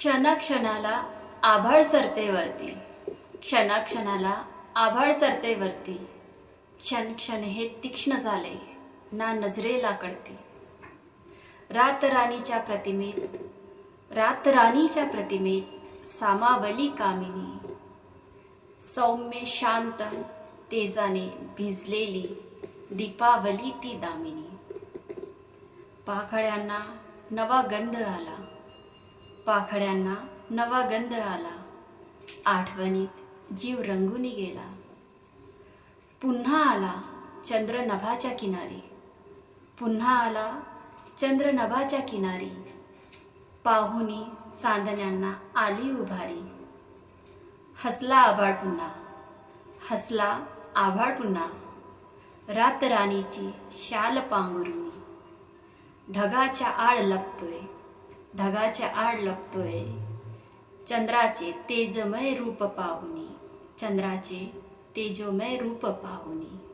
क्षणाक्षणाला आभाळ सरतेवरती क्षणाक्षणाला आभाळ सरतेवरती क्षण क्षण हे तीक्ष्ण झाले ना नजरेला कळती. रातराणीच्या प्रतिमेत रातराणीच्या प्रतिमेत सामावली कामिनी. सौम्य शांत तेजाने भिजलेली दीपावली ती दामिनी. पाखड्यांना नवा गंध आला. पाखड्यांना नवा गंध आला. आठवणीत जीव रंगुनी गेला. पुन्हा आला चंद्र नभाच्या किनारी. पुन्हा आला चंद्र नभाच्या किनारी. पाहुनी चांदण्यांना आली उभारी. हसला आभाळ पुन्हा. हसला आभाळ पुन्हा. रातराणीची शाल पांघरुणी. ढगाच्या आळ लपतोय. ढगाच्या आड लपतोय चंद्राचे तेजमय रूप पाहुनी. चंद्राचे तेजोमय रूप पाहुनी.